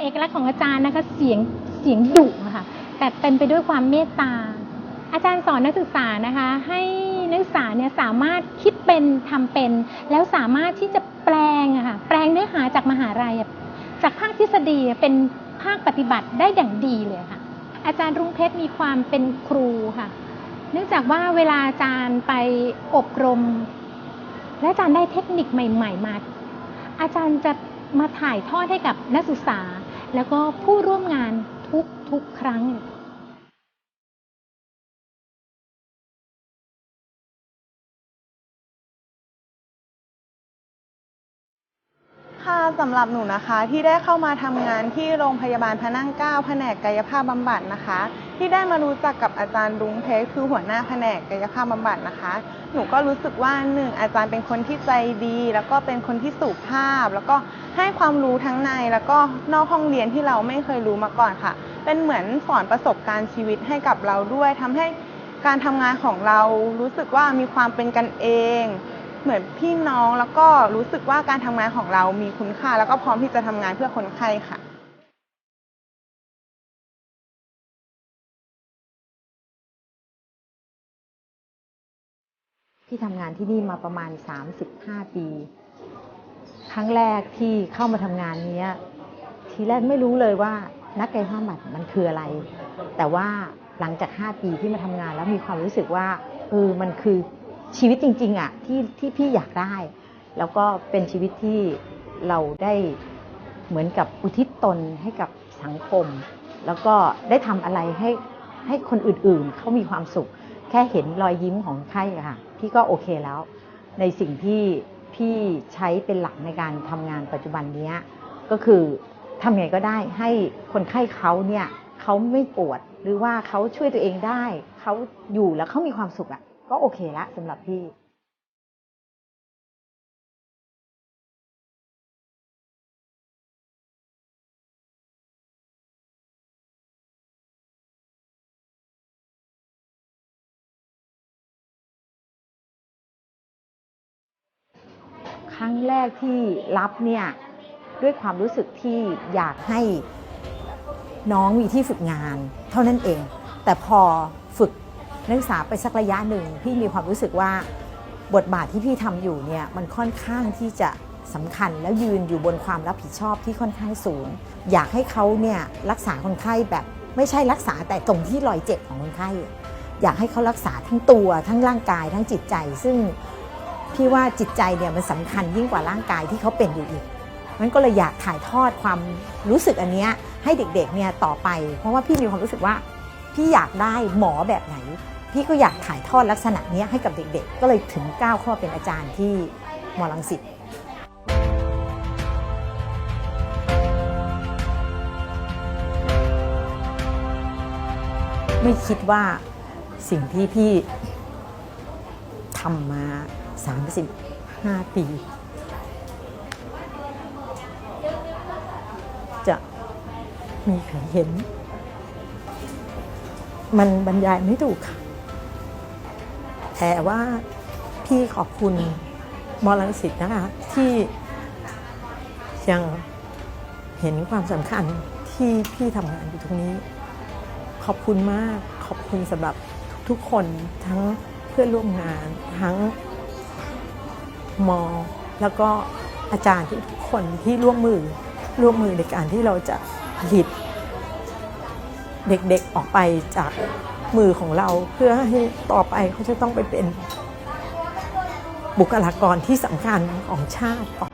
เอกลักษณ์ของอาจารย์นะคะเสียงเสียงดุะค่ะแต่เต็มไปด้วยความเมตตา อาจารย์สอนนักศึกษานะคะ ให้นักศึกษาเนี่ยสามารถคิดเป็นทำเป็น แล้วสามารถที่จะแปลงอะค่ะแปลงเนื้อหาจากมหาลัยจากภาคทฤษฎีเป็นภาคปฏิบัติได้อย่างดีเลยค่ะ อาจารย์รุ่งเพชรมีความเป็นครูค่ะ เนื่องจากว่าเวลาอาจารย์ไปอบรม และอาจารย์ได้เทคนิคใหม่ ๆ มา อาจารย์จะมาถ่ายทอดให้กับนักศึกษา แล้วก็ผู้ร่วมงานทุกทุกๆครั้งค่ะสำหรับหนูนะคะที่ได้เข้ามาทำงานที่โรงพยาบาลพระนั่งเก้าแผนกกายภาพบำบัดนะคะ ที่ได้มารู้จักกับอาจารย์รุ้งเพชรคือหัวหน้าแผนกกายภาพบำบัดนะคะ หนูก็รู้สึกว่าหนึ่งอาจารย์เป็นคนที่ใจดี แล้วก็เป็นคนที่สุภาพ แล้วก็ ให้ความรู้ทั้งในแล้วก็นอกห้องเรียนที่เราไม่เคยรู้มาก่อนค่ะ เป็นเหมือนสอนประสบการณ์ชีวิตให้กับเราด้วยทำให้การทำงานของเรารู้สึกว่ามีความเป็นกันเอง เหมือนพี่น้องแล้วก็รู้สึกว่าการทำงานของเรามีคุณค่า แล้วก็พร้อมที่จะทำงานเพื่อคนไข้ค่ะพี่ทำงานที่นี่มาประมาณ 35 ปี ครั้งแรกที่เข้ามาทำงานเนี้ย ทีแรกไม่รู้เลยว่านักกายภาพบำบัดมันคืออะไร แต่ว่าหลังจาก 5 ปีที่มาทำงานแล้วมีความรู้สึกว่าเออมันคือชีวิตจริงๆอะที่ที่พี่อยากได้ แล้วก็เป็นชีวิตที่เราได้เหมือนกับอุทิศตนให้กับสังคม แล้วก็ได้ทำอะไรให้ให้คนอื่นๆ เขามีความสุข แค่เห็นรอยยิ้มของใคนไข้อะค่ะ พี่ก็โอเคแล้ว ในสิ่งที่ ที่ใช้เป็นหลักในการทำงานปัจจุบันนี้ก็คือทำไงก็ได้ให้คนไข้เขาเนี่ยเขาไม่ปวดหรือว่าเขาช่วยตัวเองได้ เขาอยู่แล้วเขามีความสุขอะก็โอเคละสำหรับพี่ ครั้งแรกที่รับเนี่ยด้วยความรู้สึกที่อยากให้น้องมีที่ฝึกงาน เท่านั้นเอง แต่พอฝึกนักศึกษาไปสักระยะหนึ่งพี่มีความรู้สึกว่าบทบาทที่พี่ทำอยู่เนี่ยมันค่อนข้างที่จะสำคัญแล้วยืนอยู่บนความรับผิดชอบที่ค่อนข้างสูง อยากให้เขาเนี่ยรักษาคนไข้แบบไม่ใช่รักษาแต่ตรงที่รอยเจ็บของคนไข้ อยากให้เขารักษาทั้งตัวทั้งร่างกายทั้งจิตใจ ซึ่ง พี่ว่าจิตใจเนี่ยมันสำคัญยิ่งกว่าร่างกายที่เขาเป็นอยู่อีก มันก็เลยอยากถ่ายทอดความรู้สึกอันเนี้ยให้เด็กๆเนี่ยต่อไป เพราะว่าพี่มีความรู้สึกว่า พี่อยากได้หมอแบบไหน พี่ก็อยากถ่ายทอดลักษณะเนี้ยให้กับเด็กๆ ก็เลยถึงก้าวเข้ามาเป็นอาจารย์ที่มอลังสิตไม่คิดว่าสิ่งที่พี่ทำมา 35 ปี จะมีใครเห็น มันบรรยายไม่ถูกค่ะ แต่ว่าพี่ขอบคุณมอลังสิตนะคะ ที่ยังเห็นความสำคัญที่พี่ทำงานอยู่ตรงนี้ ขอบคุณมากขอบคุณสำหรับทุกคนทั้งเพื่อนร่วมงานทั้ง มอ แล้วก็อาจารย์ทุกคนที่ร่วมมือร่วมมือในการที่เราจะผลิต เด็กๆออกไปจากมือของเราเพื่อให้ต่อไปเขาจะต้องไปเป็นบุคลากรที่สำคัญของชาติต่อ